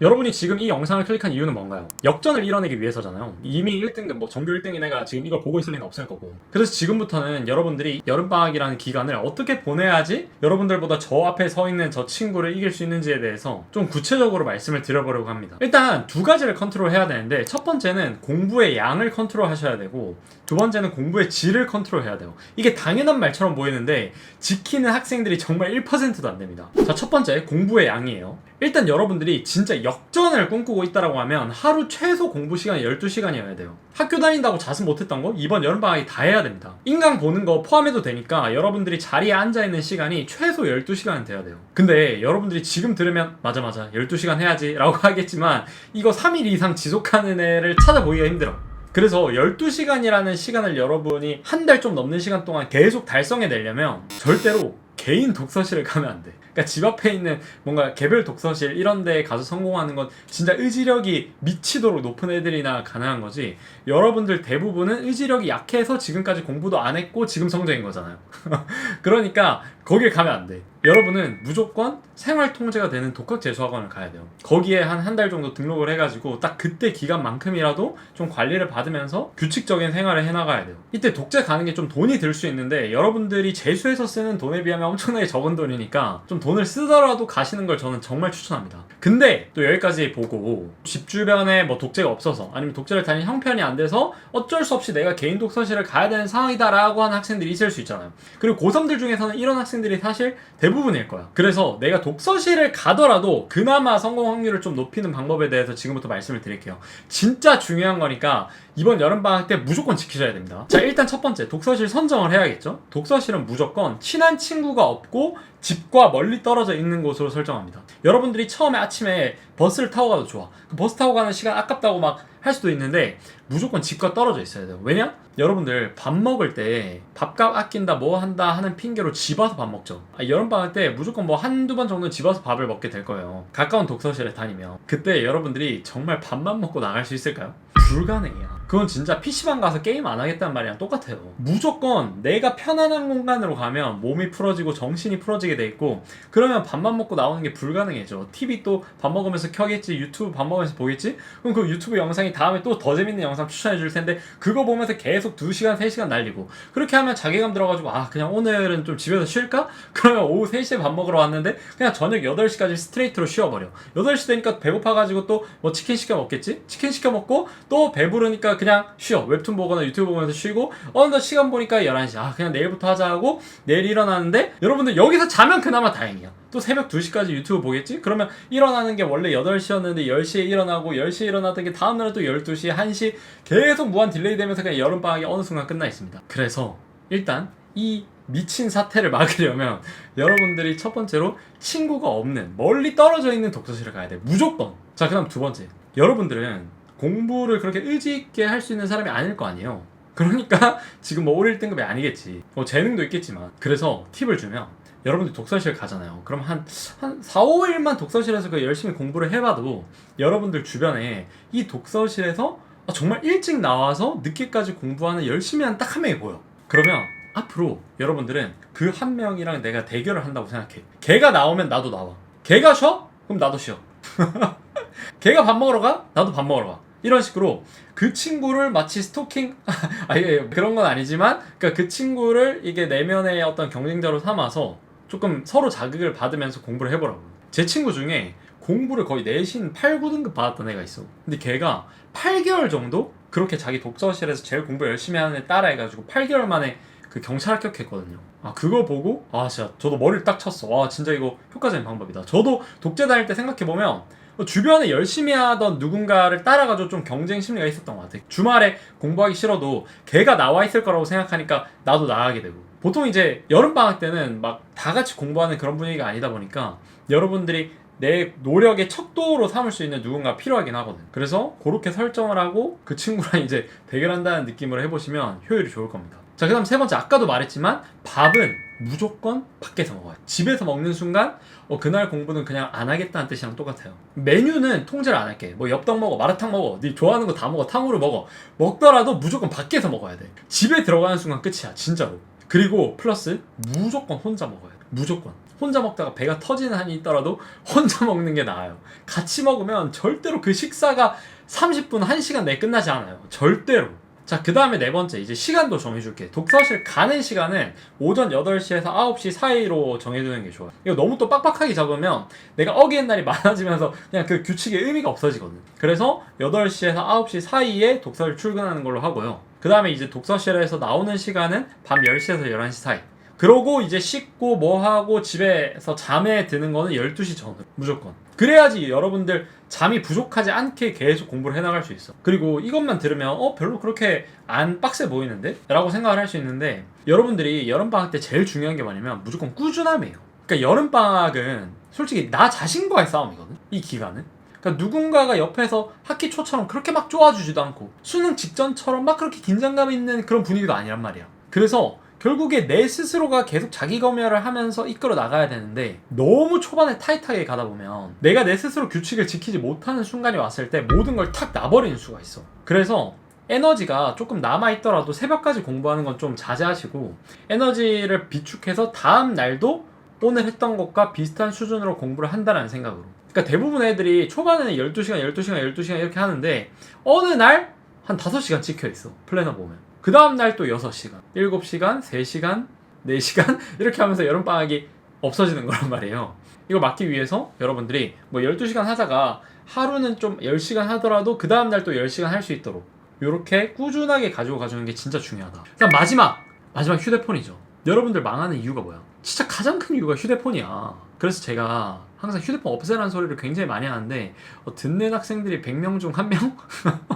여러분이 지금 이 영상을 클릭한 이유는 뭔가요? 역전을 이뤄내기 위해서잖아요. 이미 1등급, 뭐 정규 1등인 애가 지금 이걸 보고 있을 리는 없을 거고. 그래서 지금부터는 여러분들이 여름방학이라는 기간을 어떻게 보내야지 여러분들보다 저 앞에 서 있는 저 친구를 이길 수 있는지에 대해서 좀 구체적으로 말씀을 드려보려고 합니다. 일단 두 가지를 컨트롤 해야 되는데 첫 번째는 공부의 양을 컨트롤 하셔야 되고 두 번째는 공부의 질을 컨트롤 해야 돼요. 이게 당연한 말처럼 보이는데 지키는 학생들이 정말 1%도 안 됩니다. 자, 첫 번째 공부의 양이에요. 일단 여러분들이 진짜 역전을 꿈꾸고 있다라고 하면 하루 최소 공부 시간이 12시간이어야 돼요. 학교 다닌다고 자습 못했던 거 이번 여름방학이 다 해야 됩니다. 인강 보는 거 포함해도 되니까 여러분들이 자리에 앉아있는 시간이 최소 12시간은 돼야 돼요. 근데 여러분들이 지금 들으면 맞아 맞아 12시간 해야지 라고 하겠지만 이거 3일 이상 지속하는 애를 찾아보기가 힘들어. 그래서 12시간이라는 시간을 여러분이 한 달 좀 넘는 시간 동안 계속 달성해 내려면 절대로 개인 독서실을 가면 안 돼. 그러니까 집 앞에 있는 뭔가 개별 독서실 이런 데 가서 성공하는 건 진짜 의지력이 미치도록 높은 애들이나 가능한 거지. 여러분들 대부분은 의지력이 약해서 지금까지 공부도 안 했고 지금 성적인 거잖아요. 그러니까 거길 가면 안 돼. 여러분은 무조건 생활 통제가 되는 독학 재수학원을 가야 돼요. 거기에 한 한 달 정도 등록을 해가지고 딱 그때 기간만큼이라도 좀 관리를 받으면서 규칙적인 생활을 해나가야 돼요. 이때 독재 가는 게 좀 돈이 들 수 있는데 여러분들이 재수해서 쓰는 돈에 비하면 엄청나게 적은 돈이니까 좀 돈을 쓰더라도 가시는 걸 저는 정말 추천합니다. 근데 또 여기까지 보고 집 주변에 뭐 독재가 없어서 아니면 독재를 다니는 형편이 안 돼서 어쩔 수 없이 내가 개인 독서실을 가야 되는 상황이다라고 하는 학생들이 있을 수 있잖아요. 그리고 고3들 중에서는 이런 학생 들이 사실 대부분일 거야. 그래서 내가 독서실을 가더라도 그나마 성공 확률을 좀 높이는 방법에 대해서 지금부터 말씀을 드릴게요. 진짜 중요한 거니까 이번 여름방학 때 무조건 지키셔야 됩니다. 자, 일단 첫 번째, 독서실 선정을 해야겠죠? 독서실은 무조건 친한 친구가 없고 집과 멀리 떨어져 있는 곳으로 설정합니다. 여러분들이 처음에 아침에 버스를 타고 가도 좋아. 그 버스 타고 가는 시간 아깝다고 막 할 수도 있는데 무조건 집과 떨어져 있어야 돼요. 왜냐? 여러분들 밥 먹을 때 밥값 아낀다 뭐 한다 하는 핑계로 집 와서 밥 먹죠. 아, 여름방학 때 무조건 뭐 한두 번 정도는 집 와서 밥을 먹게 될 거예요. 가까운 독서실에 다니면. 그때 여러분들이 정말 밥만 먹고 나갈 수 있을까요? 불가능해요. 그건 진짜 PC방 가서 게임 안 하겠다는 말이랑 똑같아요. 무조건 내가 편안한 공간으로 가면 몸이 풀어지고 정신이 풀어지게 돼 있고 그러면 밥만 먹고 나오는 게 불가능해져. TV 또 밥 먹으면서 켜겠지, 유튜브 밥 먹으면서 보겠지? 그럼 그 유튜브 영상이 다음에 또 더 재밌는 영상 추천해 줄 텐데 그거 보면서 계속 2시간, 3시간 날리고 그렇게 하면 자괴감 들어가지고 아 그냥 오늘은 좀 집에서 쉴까? 그러면 오후 3시에 밥 먹으러 왔는데 그냥 저녁 8시까지 스트레이트로 쉬어버려. 8시 되니까 배고파가지고 또 뭐 치킨 시켜 먹겠지? 치킨 시켜 먹고 또 배부르니까 그냥 쉬어. 웹툰 보거나 유튜브 보면서 쉬고 어느 시간 보니까 11시. 아 그냥 내일부터 하자 하고 내일 일어나는데 여러분들 여기서 자면 그나마 다행이야. 또 새벽 2시까지 유튜브 보겠지? 그러면 일어나는 게 원래 8시였는데 10시에 일어나고 10시에 일어나던 게 다음날은 또 12시, 1시 계속 무한 딜레이 되면서 그냥 여름방학이 어느 순간 끝나 있습니다. 그래서 일단 이 미친 사태를 막으려면 여러분들이 첫 번째로 친구가 없는 멀리 떨어져 있는 독서실을 가야 돼. 무조건. 자, 그다음 두 번째. 여러분들은 공부를 그렇게 의지 있게 할 수 있는 사람이 아닐 거 아니에요. 그러니까 지금 뭐 1, 1등급이 아니겠지. 뭐 재능도 있겠지만. 그래서 팁을 주면 여러분들 독서실 가잖아요. 그럼 한, 한 4, 5일만 독서실에서 그 열심히 공부를 해봐도 여러분들 주변에 이 독서실에서 아, 정말 일찍 나와서 늦게까지 공부하는 열심히 하는 딱한 명이 보여. 그러면 앞으로 여러분들은 그 한 명이랑 내가 대결을 한다고 생각해. 걔가 나오면 나도 나와. 걔가 쉬어? 그럼 나도 쉬어. 걔가 밥 먹으러 가? 나도 밥 먹으러 가. 이런 식으로 그 친구를 마치 스토킹 아 예, 그런 건 아니지만 그러니까 그 친구를 이게 내면의 어떤 경쟁자로 삼아서 조금 서로 자극을 받으면서 공부를 해보라고. 제 친구 중에 공부를 거의 내신 8, 9등급 받았던 애가 있어. 근데 걔가 8개월 정도 그렇게 자기 독서실에서 제일 공부 열심히 하는 애 따라 해가지고 8개월 만에 그 경찰 합격했거든요. 아 그거 보고 아 진짜 저도 머리를 딱 쳤어. 와 진짜 이거 효과적인 방법이다. 저도 독재 다닐 때 생각해 보면 주변에 열심히 하던 누군가를 따라가지고 좀 경쟁 심리가 있었던 것 같아. 주말에 공부하기 싫어도 걔가 나와 있을 거라고 생각하니까 나도 나가게 되고. 보통 이제 여름 방학 때는 막 다 같이 공부하는 그런 분위기가 아니다 보니까 여러분들이 내 노력의 척도로 삼을 수 있는 누군가 필요하긴 하거든. 그래서 그렇게 설정을 하고 그 친구랑 이제 대결한다는 느낌으로 해보시면 효율이 좋을 겁니다. 자, 그 다음 세 번째, 아까도 말했지만 밥은 무조건 밖에서 먹어요. 집에서 먹는 순간, 어, 그날 공부는 그냥 안 하겠다는 뜻이랑 똑같아요. 메뉴는 통제를 안 할게. 뭐 엽떡 먹어, 마라탕 먹어, 네 좋아하는 거 다 먹어, 탕후루 먹어. 먹더라도 무조건 밖에서 먹어야 돼. 집에 들어가는 순간 끝이야, 진짜로. 그리고 플러스 무조건 혼자 먹어야 돼. 무조건. 혼자 먹다가 배가 터지는 한이 있더라도 혼자 먹는 게 나아요. 같이 먹으면 절대로 그 식사가 30분, 1시간 내에 끝나지 않아요. 절대로. 자, 그 다음에 네 번째, 이제 시간도 정해줄게. 독서실 가는 시간은 오전 8시에서 9시 사이로 정해두는 게 좋아요. 이거 너무 또 빡빡하게 잡으면 내가 어기는 날이 많아지면서 그냥 그 규칙의 의미가 없어지거든. 그래서 8시에서 9시 사이에 독서실 출근하는 걸로 하고요. 그 다음에 이제 독서실에서 나오는 시간은 밤 10시에서 11시 사이. 그러고 이제 씻고 뭐 하고 집에서 잠에 드는 거는 12시 전으로 무조건. 그래야지 여러분들 잠이 부족하지 않게 계속 공부를 해나갈 수 있어. 그리고 이것만 들으면 어 별로 그렇게 안 빡세 보이는데? 라고 생각을 할 수 있는데 여러분들이 여름방학 때 제일 중요한 게 뭐냐면 무조건 꾸준함이에요. 그러니까 여름방학은 솔직히 나 자신과의 싸움이거든. 이 기간은. 그러니까 누군가가 옆에서 학기 초처럼 그렇게 막 쪼아주지도 않고 수능 직전처럼 막 그렇게 긴장감 있는 그런 분위기도 아니란 말이야. 그래서 결국에 내 스스로가 계속 자기 검열을 하면서 이끌어 나가야 되는데 너무 초반에 타이트하게 가다 보면 내가 내 스스로 규칙을 지키지 못하는 순간이 왔을 때 모든 걸 탁 놔버리는 수가 있어. 그래서 에너지가 조금 남아있더라도 새벽까지 공부하는 건 좀 자제하시고 에너지를 비축해서 다음 날도 오늘 했던 것과 비슷한 수준으로 공부를 한다는 생각으로. 그러니까 대부분 애들이 초반에는 12시간, 12시간, 12시간 이렇게 하는데 어느 날 한 5시간 찍혀 있어. 플래너 보면. 그 다음 날 또 6시간, 7시간, 3시간, 4시간 이렇게 하면서 여름방학이 없어지는 거란 말이에요. 이걸 막기 위해서 여러분들이 뭐 12시간 하다가 하루는 좀 10시간 하더라도 그 다음 날 또 10시간 할 수 있도록 이렇게 꾸준하게 가지고 가주는 게 진짜 중요하다. 그다음 마지막 마지막 휴대폰이죠. 여러분들 망하는 이유가 뭐야? 진짜 가장 큰 이유가 휴대폰이야. 그래서 제가 항상 휴대폰 없애라는 소리를 굉장히 많이 하는데 어, 듣는 학생들이 100명 중 1명?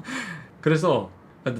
그래서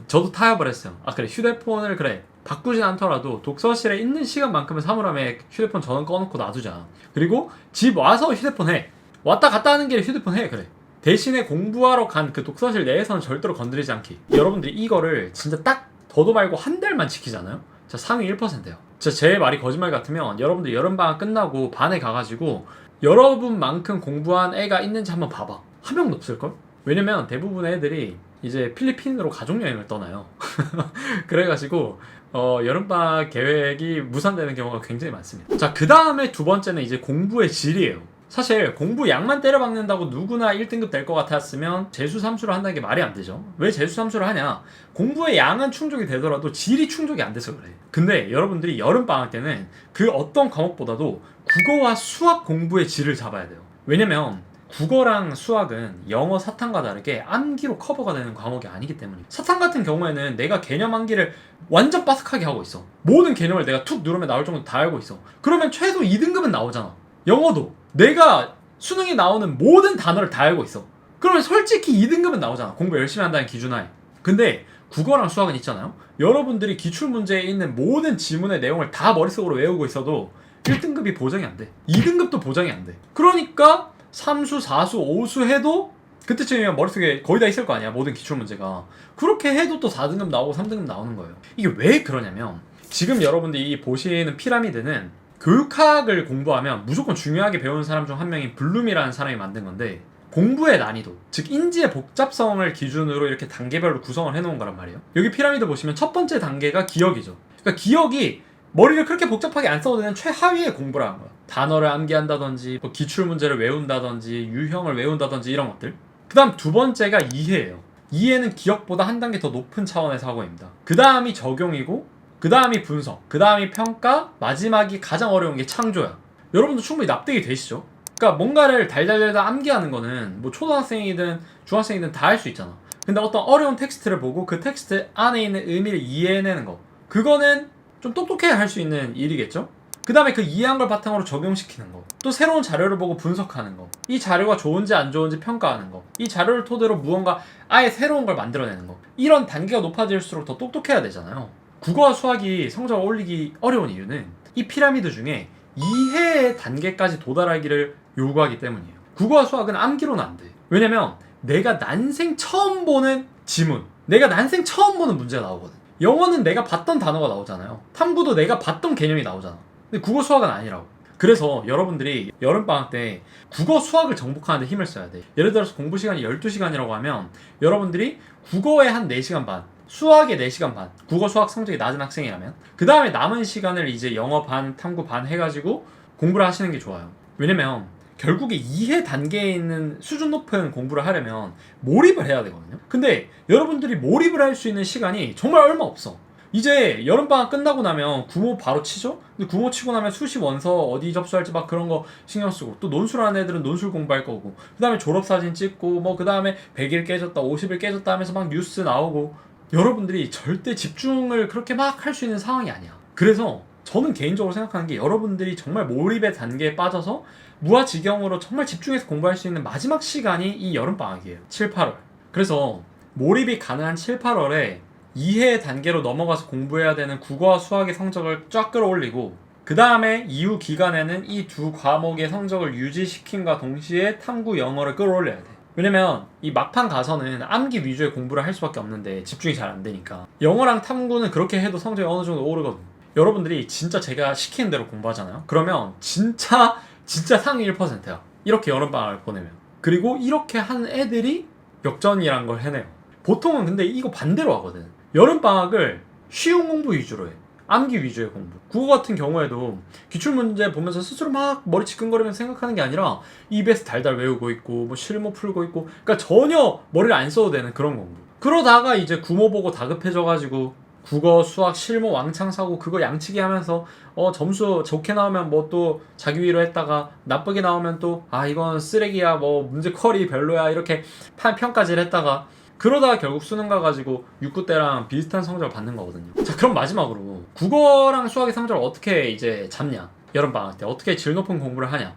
저도 타협을 했어요. 아 그래 휴대폰을 그래 바꾸진 않더라도 독서실에 있는 시간만큼은 사물함에 휴대폰 전원 꺼놓고 놔두자. 그리고 집 와서 휴대폰 해. 왔다 갔다 하는 길에 휴대폰 해 그래. 대신에 공부하러 간 그 독서실 내에서는 절대로 건드리지 않기. 여러분들이 이거를 진짜 딱 더도 말고 한 달만 지키잖아요. 자 상위 1%예요. 진짜 제 말이 거짓말 같으면 여러분들 여름방학 끝나고 반에 가가지고 여러분만큼 공부한 애가 있는지 한번 봐봐. 한 명도 없을걸? 왜냐면 대부분의 애들이 이제 필리핀으로 가족여행을 떠나요. 그래가지고 어, 여름방학 계획이 무산되는 경우가 굉장히 많습니다. 자, 그 다음에 두 번째는 이제 공부의 질이에요. 사실 공부 양만 때려박는다고 누구나 1등급 될 것 같았으면 재수 삼수를 한다는 게 말이 안 되죠. 왜 재수 삼수를 하냐? 공부의 양은 충족이 되더라도 질이 충족이 안 돼서 그래. 근데 여러분들이 여름 방학 때는 그 어떤 과목보다도 국어와 수학 공부의 질을 잡아야 돼요. 왜냐면 국어랑 수학은 영어 사탕과 다르게 암기로 커버가 되는 과목이 아니기 때문이에요. 사탕 같은 경우에는 내가 개념 암기를 완전 빠삭하게 하고 있어. 모든 개념을 내가 툭 누르면 나올 정도 다 알고 있어. 그러면 최소 2등급은 나오잖아. 영어도 내가 수능에 나오는 모든 단어를 다 알고 있어. 그러면 솔직히 2등급은 나오잖아. 공부 열심히 한다는 기준하에. 근데 국어랑 수학은 있잖아요. 여러분들이 기출 문제에 있는 모든 지문의 내용을 다 머릿속으로 외우고 있어도 1등급이 보장이 안 돼. 2등급도 보장이 안 돼. 그러니까 3수, 4수, 5수 해도 그때쯤이면 머릿속에 거의 다 있을 거 아니야. 모든 기출 문제가. 그렇게 해도 또 4등급 나오고 3등급 나오는 거예요. 이게 왜 그러냐면 지금 여러분들이 보시는 피라미드는 교육학을 공부하면 무조건 중요하게 배우는 사람 중 한 명인 블룸이라는 사람이 만든 건데 공부의 난이도, 즉 인지의 복잡성을 기준으로 이렇게 단계별로 구성을 해놓은 거란 말이에요. 여기 피라미드 보시면 첫 번째 단계가 기억이죠. 그러니까 기억이 머리를 그렇게 복잡하게 안 써도 되는 최하위의 공부를 하는 거야. 단어를 암기한다든지, 뭐 기출 문제를 외운다든지, 유형을 외운다든지 이런 것들. 그 다음 두 번째가 이해예요. 이해는 기억보다 한 단계 더 높은 차원의 사고입니다. 그 다음이 적용이고, 그 다음이 분석, 그 다음이 평가, 마지막이 가장 어려운 게 창조야. 여러분도 충분히 납득이 되시죠? 그러니까 뭔가를 달달달달 암기하는 거는 뭐 초등학생이든 중학생이든 다 할 수 있잖아. 근데 어떤 어려운 텍스트를 보고 그 텍스트 안에 있는 의미를 이해해내는 거. 그거는 좀 똑똑해야 할수 있는 일이겠죠? 그 다음에 그 이해한 걸 바탕으로 적용시키는 거. 또 새로운 자료를 보고 분석하는 거. 이 자료가 좋은지 안 좋은지 평가하는 거. 이 자료를 토대로 무언가 아예 새로운 걸 만들어내는 거. 이런 단계가 높아질수록 더 똑똑해야 되잖아요. 국어와 수학이 성적을 올리기 어려운 이유는 이 피라미드 중에 이해의 단계까지 도달하기를 요구하기 때문이에요. 국어와 수학은 암기로는 안 돼. 왜냐면 내가 난생 처음 보는 지문, 내가 난생 처음 보는 문제가 나오거든. 영어는 내가 봤던 단어가 나오잖아요. 탐구도 내가 봤던 개념이 나오잖아. 근데 국어 수학은 아니라고. 그래서 여러분들이 여름방학 때 국어 수학을 정복하는데 힘을 써야 돼. 예를 들어서 공부 시간이 12시간이라고 하면 여러분들이 국어에 한 4시간 반, 수학에 4시간 반, 국어 수학 성적이 낮은 학생이라면 그 다음에 남은 시간을 이제 영어 반, 탐구 반 해가지고 공부를 하시는 게 좋아요. 왜냐면 결국에 이해 단계에 있는 수준 높은 공부를 하려면 몰입을 해야 되거든요. 근데 여러분들이 몰입을 할 수 있는 시간이 정말 얼마 없어. 이제 여름방학 끝나고 나면 구모 바로 치죠? 근데 구모 치고 나면 수시 원서 어디 접수할지 막 그런 거 신경 쓰고 또 논술하는 애들은 논술 공부할 거고 그 다음에 졸업사진 찍고 뭐 그 다음에 100일 깨졌다 50일 깨졌다 하면서 막 뉴스 나오고 여러분들이 절대 집중을 그렇게 막 할 수 있는 상황이 아니야. 그래서 저는 개인적으로 생각하는 게 여러분들이 정말 몰입의 단계에 빠져서 무아지경으로 정말 집중해서 공부할 수 있는 마지막 시간이 이 여름방학이에요. 7, 8월. 그래서 몰입이 가능한 7, 8월에 이해 단계로 넘어가서 공부해야 되는 국어와 수학의 성적을 쫙 끌어올리고 그 다음에 이후 기간에는 이 두 과목의 성적을 유지시킴과 동시에 탐구 영어를 끌어올려야 돼. 왜냐면 이 막판 가서는 암기 위주의 공부를 할 수밖에 없는데 집중이 잘 안 되니까 영어랑 탐구는 그렇게 해도 성적이 어느 정도 오르거든. 여러분들이 진짜 제가 시키는 대로 공부하잖아요. 그러면 진짜 진짜 상위 1%야. 이렇게 여름방학을 보내면. 그리고 이렇게 한 애들이 역전이란 걸 해내요. 보통은 근데 이거 반대로 하거든. 여름방학을 쉬운 공부 위주로 해. 암기 위주의 공부. 국어 같은 경우에도 기출문제 보면서 스스로 막 머리 지끈거리면서 생각하는 게 아니라 입에서 달달 외우고 있고 뭐 실무 풀고 있고 그러니까 전혀 머리를 안 써도 되는 그런 공부. 그러다가 이제 구모 보고 다급해져가지고 국어, 수학, 실무 왕창 사고 그거 양치기 하면서 어 점수 좋게 나오면 뭐 또 자기 위로 했다가 나쁘게 나오면 또 아 이건 쓰레기야 뭐 문제 컬이 별로야 이렇게 판- 평가질 했다가 그러다가 결국 수능 가가지고 6구 때랑 비슷한 성적을 받는 거거든요. 자 그럼 마지막으로 국어랑 수학의 성적을 어떻게 이제 잡냐 여름방학 때 어떻게 질 높은 공부를 하냐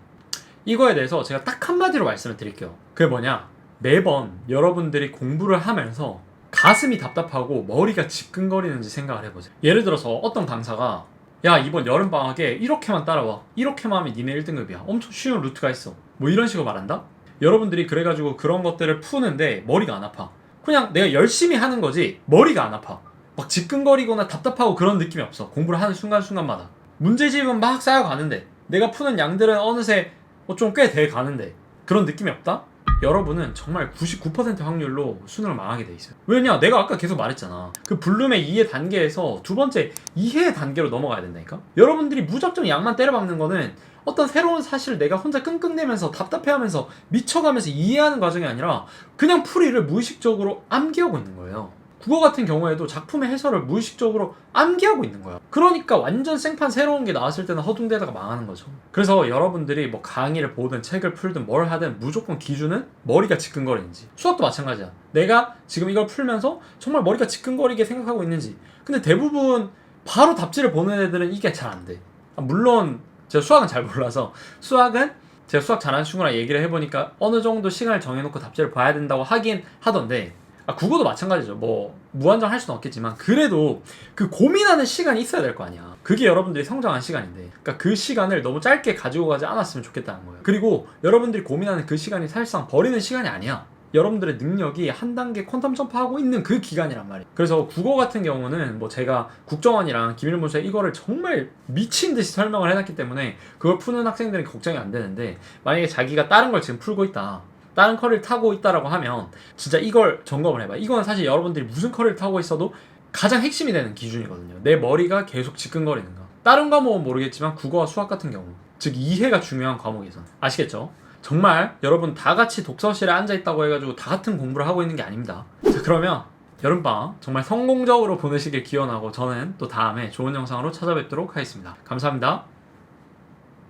이거에 대해서 제가 딱 한마디로 말씀을 드릴게요. 그게 뭐냐 매번 여러분들이 공부를 하면서 가슴이 답답하고 머리가 지끈거리는지 생각을 해보세요. 예를 들어서 어떤 강사가 야 이번 여름 방학에 이렇게만 따라와. 이렇게만 하면 니네 1등급이야. 엄청 쉬운 루트가 있어. 뭐 이런 식으로 말한다? 여러분들이 그래가지고 그런 것들을 푸는데 머리가 안 아파. 그냥 내가 열심히 하는 거지 머리가 안 아파. 막 지끈거리거나 답답하고 그런 느낌이 없어. 공부를 하는 순간순간마다. 문제집은 막 쌓여가는데 내가 푸는 양들은 어느새 뭐 좀꽤 돼 가는데 그런 느낌이 없다? 여러분은 정말 99% 확률로 수능을 망하게 돼 있어요. 왜냐? 내가 아까 계속 말했잖아. 그 블룸의 이해 단계에서 두 번째 이해 단계로 넘어가야 된다니까? 여러분들이 무작정 양만 때려박는 거는 어떤 새로운 사실을 내가 혼자 끙끙대면서 답답해하면서 미쳐가면서 이해하는 과정이 아니라 그냥 풀이를 무의식적으로 암기하고 있는 거예요. 국어 같은 경우에도 작품의 해설을 무의식적으로 암기하고 있는 거야. 그러니까 완전 생판 새로운 게 나왔을 때는 허둥대다가 망하는 거죠. 그래서 여러분들이 뭐 강의를 보든 책을 풀든 뭘 하든 무조건 기준은 머리가 지끈거리는지. 수학도 마찬가지야. 내가 지금 이걸 풀면서 정말 머리가 지끈거리게 생각하고 있는지. 근데 대부분 바로 답지를 보는 애들은 이게 잘 안 돼. 아, 물론 제가 수학은 잘 몰라서 수학은 제가 수학 잘하는 친구랑 얘기를 해보니까 어느 정도 시간을 정해놓고 답지를 봐야 된다고 하긴 하던데 아, 국어도 마찬가지죠. 뭐 무한정 할 수는 없겠지만 그래도 그 고민하는 시간이 있어야 될 거 아니야. 그게 여러분들이 성장한 시간인데, 그러니까 그 시간을 너무 짧게 가지고 가지 않았으면 좋겠다는 거예요. 그리고 여러분들이 고민하는 그 시간이 사실상 버리는 시간이 아니야. 여러분들의 능력이 한 단계 퀀텀 점프하고 있는 그 기간이란 말이에요. 그래서 국어 같은 경우는 뭐 제가 국정원이랑 기밀문서에 이거를 정말 미친 듯이 설명을 해놨기 때문에 그걸 푸는 학생들은 걱정이 안 되는데 만약에 자기가 다른 걸 지금 풀고 있다. 다른 커리를 타고 있다라고 하면 진짜 이걸 점검을 해봐. 이건 사실 여러분들이 무슨 커리를 타고 있어도 가장 핵심이 되는 기준이거든요. 내 머리가 계속 지끈거리는가. 다른 과목은 모르겠지만 국어와 수학 같은 경우, 즉 이해가 중요한 과목에서 아시겠죠? 정말 여러분 다 같이 독서실에 앉아 있다고 해가지고 다 같은 공부를 하고 있는 게 아닙니다. 자 그러면 여름방학 정말 성공적으로 보내시길 기원하고 저는 또 다음에 좋은 영상으로 찾아뵙도록 하겠습니다. 감사합니다.